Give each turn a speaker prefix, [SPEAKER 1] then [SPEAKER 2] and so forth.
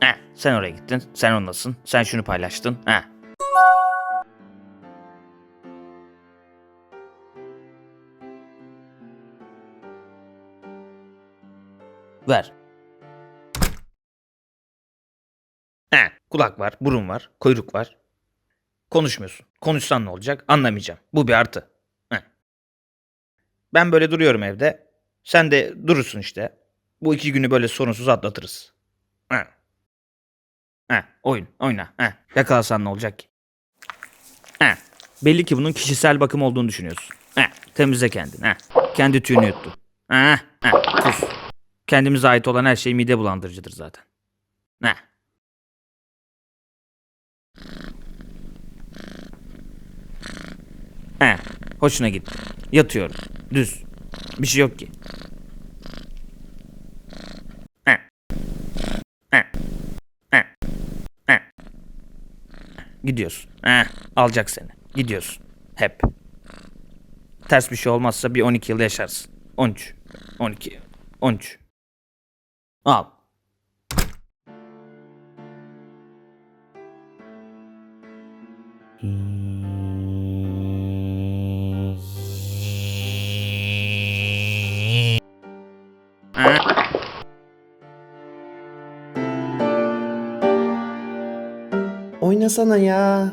[SPEAKER 1] Heh, sen oraya gittin. Sen ondasın. Sen şunu paylaştın. Heh. Ver. He, kulak var, burun var, kuyruk var. Konuşmuyorsun. Konuşsan ne olacak? Anlamayacağım. Bu bir artı. He. Ben böyle duruyorum evde. Sen de durursun işte. Bu iki günü böyle sorunsuz atlatırız. He. He, oyun, oyna. He. Yakalasan ne olacak ki? He. Belli ki bunun kişisel bakım olduğunu düşünüyorsun. He. Temizle kendini. He. Kendi tüyünü yuttu. He. He. Kus. Kendimize ait olan her şey mide bulandırıcıdır zaten. He. He. Hoşuna gitti. Yatıyorum. Düz. Bir şey yok ki. He. He. He. He. Gidiyorsun. He. Alacak seni. Gidiyorsun. Hep. Ters bir şey olmazsa bir 12 yıl yaşarsın. 13. 12. 13. Al. Ha.
[SPEAKER 2] Oynasana ya.